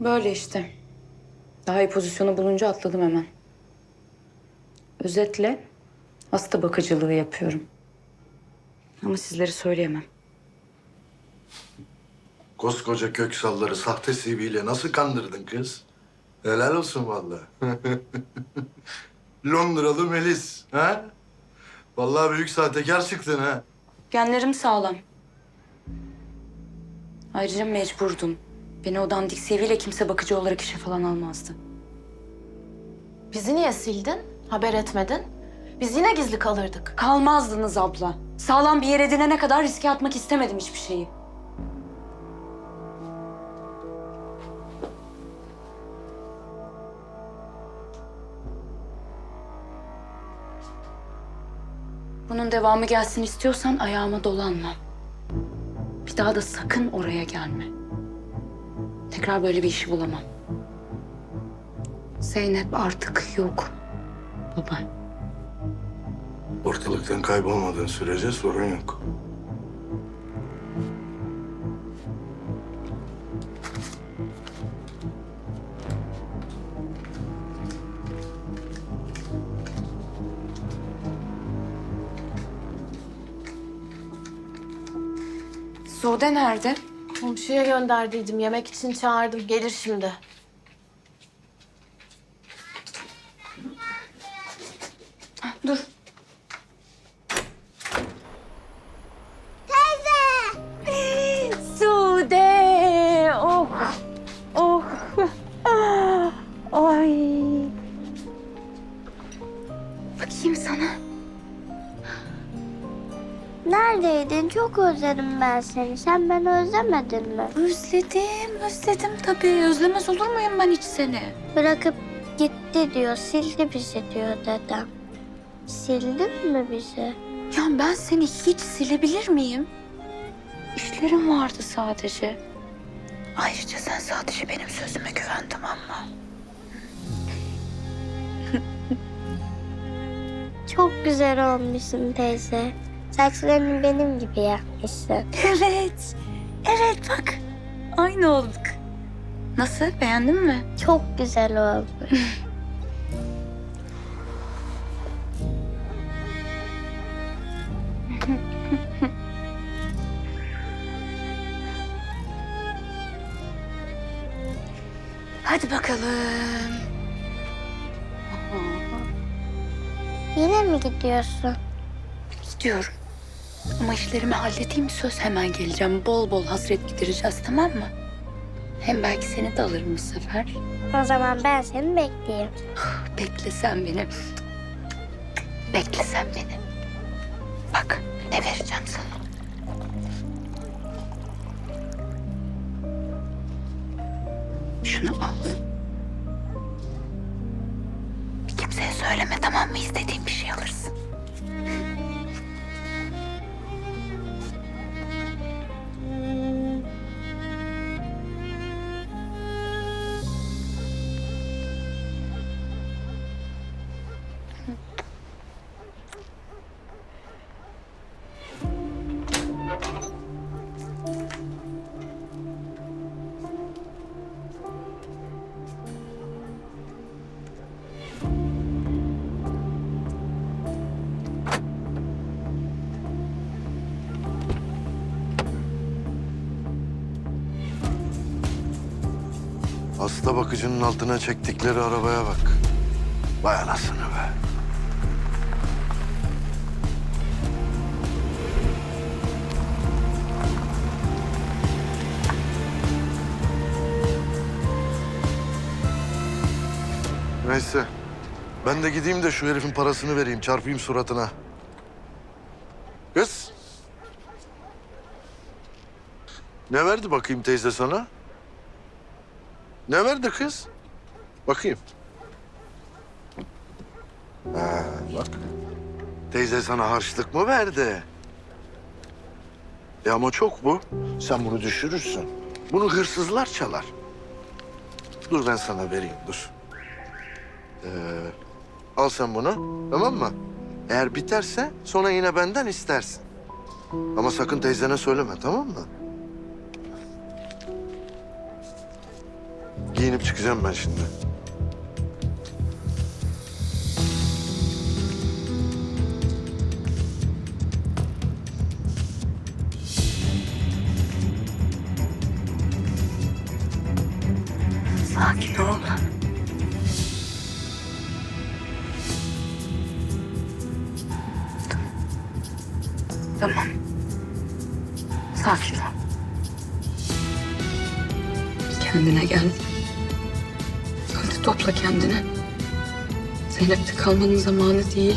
Böyle işte. Daha iyi pozisyonu bulunca atladım hemen. Özetle hasta bakıcılığı yapıyorum. Ama sizleri söyleyemem. Koskoca Köksalları sahte CV ile nasıl kandırdın kız? Helal olsun vallahi. Londralı Melis, ha? Vallahi büyük sahtekar çıktın ha. Genlerim sağlam. Ayrıca mecburdum. Beni o dandik CV ile kimse bakıcı olarak işe falan almazdı. Bizi niye sildin? Haber etmedin? Biz yine gizli kalırdık. Kalmazdınız abla. Sağlam bir yer edinene kadar riske atmak istemedim hiçbir şeyi. Bunun devamı gelsin istiyorsan ayağıma dolanma. Bir daha da sakın oraya gelme. Tekrar böyle bir işi bulamam. Zeynep artık yok. Baba. Ortalıktan kaybolmadığın sürece sorun yok. Sude nerede? Komşuya gönderdiydim. Yemek için çağırdım. Gelir şimdi. Dur. Teyze! Sude! Oh! Oh! Ah! Ay! Bakayım sana. Neredeydin? Çok özledim ben seni. Sen beni özlemedin mi? Özledim, özledim tabii. Özlemez olur muyum ben hiç seni? Bırakıp gitti diyor. Sildi bizi diyor dedem. Sildin mi bizi? Ya ben seni hiç silebilir miyim? İşlerim vardı sadece. Ayrıca sen sadece benim sözüme güven tamam mı? Çok güzel olmuşsun teyze. Saçlarını benim gibi yapmışsın. Evet. Evet bak. Aynı olduk. Nasıl? Beğendin mi? Çok güzel oldu. Hadi bakalım. Yine mi gidiyorsun? Gidiyorum. Ama işlerimi halledeyim söz hemen geleceğim. Bol bol hasret gidereceğiz tamam mı? Hem belki seni de alırım bu sefer. O zaman ben seni bekleyeyim. Bekle sen beni. Bekle sen beni. Bak ne vereceğim sana. Şunu al. Bir kimseye söyleme tamam mı? İstediğin bir şey alırsın. Hasta bakıcının altına çektikleri arabaya bak. Vay anasını be. Neyse. Ben de gideyim de şu herifin parasını vereyim. Çarpayım suratına. Kız. Ne verdi bakayım teyze sana? Ne verdi kız? Bakayım. Ha, bak. Teyze sana harçlık mı verdi? Ya ama çok bu. Sen bunu düşürürsün. Bunu hırsızlar çalar. Dur ben sana vereyim, dur. Ee, al sen bunu, tamam mı? Eğer biterse sonra yine benden istersin. Ama sakın teyzene söyleme, tamam mı? Giyinip çıkacağım ben şimdi. Sakin ol. Tamam. Sakin ol. Kendine gel. Topla kendini. Zeynep'te kalmanın zamanı değil.